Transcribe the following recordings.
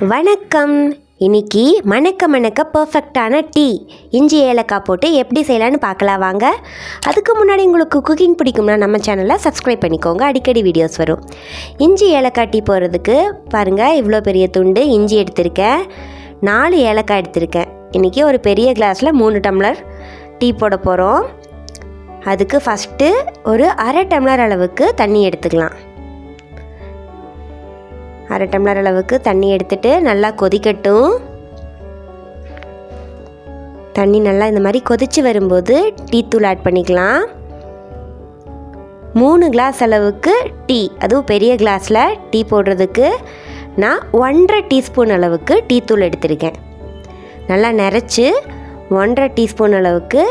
வணக்கம். இன்னைக்கு மணக்க மணக்க பர்ஃபெக்டான டீ. இஞ்சி ஏலக்காய் போட்டு எப்படி செய்யலான்னு பார்க்கலாம் வாங்க. அதுக்கு முன்னாடி உங்களுக்கு குக்கிங் பிடிக்கும்னா நம்ம சேனலை சப்ஸ்கிரைப் பண்ணிக்கோங்க. அடிக்கடி வீடியோஸ் வரும். இஞ்சி ஏலக்காய் டீ போடுறதுக்கு பாருங்கள் இவ்வளோ பெரிய துண்டு இஞ்சி எடுத்திருக்கேன். நாலு ஏலக்காய் எடுத்திருக்கேன். இன்றைக்கி ஒரு பெரிய கிளாஸில் மூணு டம்ளர் டீ போட போகிறோம் அதுக்கு ஃபஸ்ட்டு ஒரு அரை டம்ளர் அளவுக்கு தண்ணி எடுத்துக்கலாம். அரை டம்ளர் அளவுக்கு தண்ணி எடுத்துட்டு நல்லா கொதிக்கட்டும். தண்ணி நல்லா இந்த மாதிரி கொதிச்சு வரும்போது டீ தூள் ஆட் பண்ணிக்கலாம். மூணு கிளாஸ் அளவுக்கு டீ அதுவும் பெரிய கிளாஸில் டீ போடுறதுக்கு நான் ஒன்றரை டீஸ்பூன் அளவுக்கு டீ தூள் எடுத்திருக்கேன். நல்லா நிறச்சி ஒன்றரை டீஸ்பூன் அளவுக்கு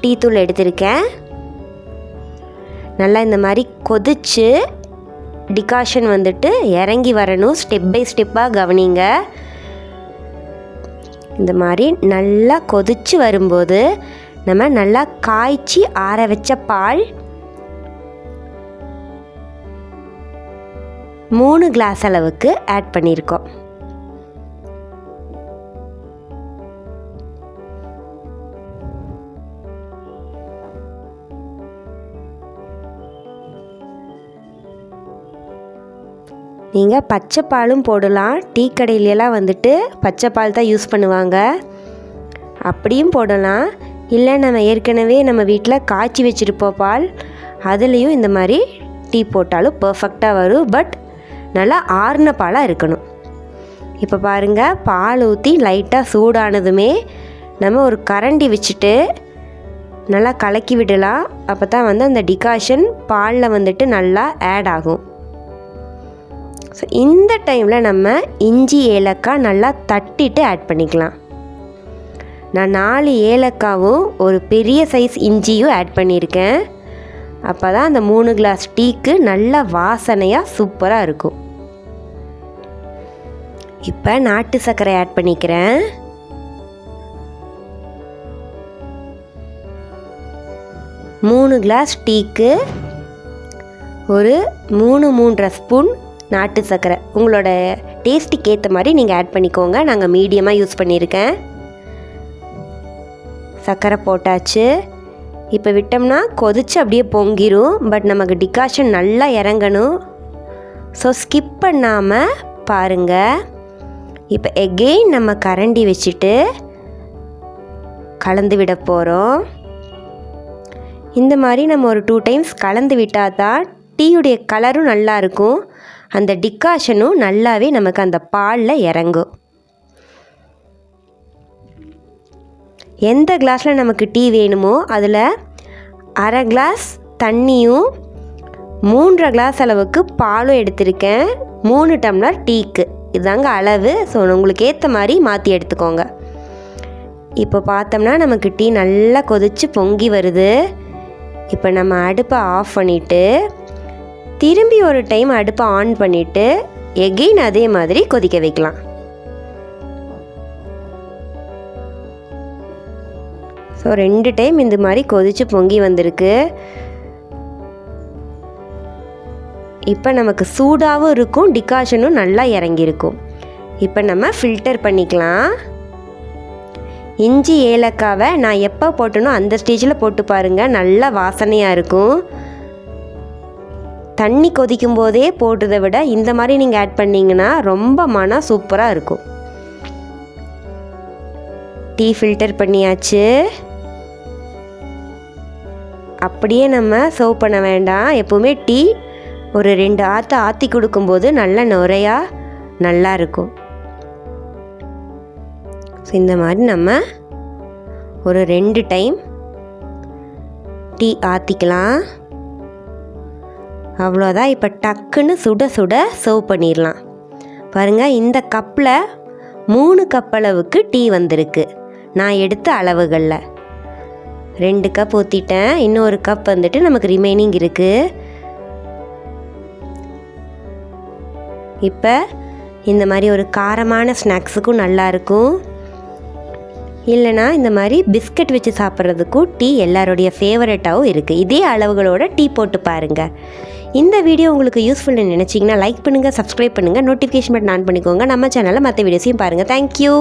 டீ தூள் எடுத்திருக்கேன். நல்லா இந்த மாதிரி கொதிச்சு டிகாஷன் வந்துட்டு இறங்கி வரணும். ஸ்டெப் பை ஸ்டெப்பாக கவனிங்க. இந்த மாதிரி நல்லா கொதிச்சு வரும்போது நம்ம நல்லா காய்ச்சி ஆற வச்ச பால் மூணு கிளாஸ் அளவுக்கு ஆட் பண்ணியிருக்கோம். நீங்கள் பச்சை பாலும் போடலாம். டீ கடையிலலாம் வந்துட்டு பச்சை பால் தான் யூஸ் பண்ணுவாங்க. அப்படியும் போடலாம். இல்லை நம்ம ஏற்கனவே நம்ம வீட்டில் காய்ச்சி வச்சுருப்போம் பால் அதுலேயும் இந்த மாதிரி டீ போட்டாலும் பர்ஃபெக்டாக வரும். பட் நல்லா ஆறுன பாலாக இருக்கணும். இப்போ பாருங்கள் பால் ஊற்றி லைட்டாக சூடானதுமே நம்ம ஒரு கரண்டி வச்சுட்டு நல்லா கலக்கி விடலாம். அப்போ தான் வந்து அந்த டிகாஷன் பாலில் வந்துட்டு நல்லா ஆட் ஆகும். ஸோ இந்த டைமில் நம்ம இஞ்சி ஏலக்காய் நல்லா தட்டிட்டு ஆட் பண்ணிக்கலாம். நான் நாலு ஏலக்காவும் ஒரு பெரிய சைஸ் இஞ்சியும் ஆட் பண்ணியிருக்கேன். அப்போ தான் அந்த மூணு கிளாஸ் டீக்கு நல்ல வாசனையாக சூப்பராக இருக்கும். இப்போ நாட்டு சர்க்கரை ஆட் பண்ணிக்கிறேன். மூணு கிளாஸ் டீக்கு ஒரு மூணு மூன்றரை ஸ்பூன் நாட்டு சர்க்கரை உங்களோட டேஸ்ட்டுக்கு ஏற்ற மாதிரி நீங்கள் ஆட் பண்ணிக்கோங்க. நாங்கள் மீடியமாக யூஸ் பண்ணியிருக்கேன் சர்க்கரை போட்டாச்சு. இப்போ விட்டோம்னா கொதிச்சு அப்படியே பொங்கிரும். பட் நமக்கு டிகாஷன் நல்லா இறங்கணும். ஸோ ஸ்கிப் பண்ணாமல் பாருங்கள் இப்போ எகெயின் நம்ம கரண்டி வச்சுட்டு கலந்து விட போகிறோம் இந்த மாதிரி நம்ம ஒரு டூ டைம்ஸ் கலந்து விட்டால் தான் டீயுடைய கலரும் நல்லா இருக்கும். அந்த டிக்காஷனும் நல்லாவே நமக்கு அந்த பாலில் இறங்கும். எந்த கிளாஸில் நமக்கு டீ வேணுமோ அதில் அரை கிளாஸ் தண்ணியும் மூன்றரை கிளாஸ் அளவுக்கு பாலும் எடுத்திருக்கேன். மூணு டம்ளர் டீக்கு. இதுதாங்க அளவு. ஸோ உங்களுக்கு ஏற்ற மாதிரி மாற்றி எடுத்துக்கோங்க. இப்போ பார்த்தோம்னா நமக்கு டீ நல்லா கொதித்து பொங்கி வருது. இப்போ நம்ம அடுப்பை ஆஃப் பண்ணிவிட்டு திரும்பி ஒரு டைம் அடுப்பை ஆன் பண்ணிவிட்டு எகெயின் அதே மாதிரி கொதிக்க வைக்கலாம். ஸோ ரெண்டு டைம் இந்த மாதிரி கொதித்து பொங்கி வந்திருக்கு. இப்போ நமக்கு சூடாகவும் இருக்கும் டிகாஷனும் நல்லா இறங்கியிருக்கும். இப்போ நம்ம ஃபில்டர் பண்ணிக்கலாம். இஞ்சி ஏலக்காவை நான் எப்போ போட்டனோ அந்த ஸ்டேஜில் போட்டு பாருங்கள் நல்லா வாசனையாக இருக்கும். தண்ணி கொதிக்கும் போதே போடுறதை விட இந்த மாதிரி நீங்கள் ஆட் பண்ணிங்கன்னா ரொம்ப மனம் சூப்பராக இருக்கும். டீ ஃபில்டர் பண்ணியாச்சு. அப்படியே நம்ம சர்வ் பண்ண வேண்டாம். எப்போவுமே டீ ஒரு ரெண்டு ஆற்ற ஆற்றி கொடுக்கும்போது நல்ல நுரையாக நல்லா இருக்கும். ஸோ இந்த மாதிரி நம்ம ஒரு ரெண்டு டைம் டீ ஆற்றிக்கலாம் அவ்வளோதான். இப்போ டக்குன்னு சுட சுட சர்வ் பண்ணிடலாம். பாருங்கள் இந்த கப்பில் மூணு கப் அளவுக்கு டீ வந்திருக்கு. நான் எடுத்த அளவுகளில். ரெண்டு கப் ஊற்றிட்டேன் இன்னொரு கப் வந்துட்டு நமக்கு ரிமைனிங் இருக்குது இப்போ இந்த மாதிரி ஒரு காரமான ஸ்நாக்ஸுக்கும் நல்லாயிருக்கும் இல்லைனா இந்த மாதிரி பிஸ்கட் வச்சு சாப்பிட்றதுக்கும் டீ எல்லாருடைய ஃபேவரட்டாகவும் இருக்குது இதே அளவுகளோட டீ போட்டு பாருங்கள் இந்த வீடியோ உங்களுக்கு யூஸ்ஃபுல்னு நினச்சிங்கன்னா லைக் பண்ணுங்கள் சப்ஸ்கிரைப் பண்ணுங்கள் நோட்டிஃபிகேஷன் பட்டன் ஆன் பண்ணிக்கோங்க. நம்ம சேனலில் மற்ற வீடியோஸையும் பாருங்கள் தேங்க்யூ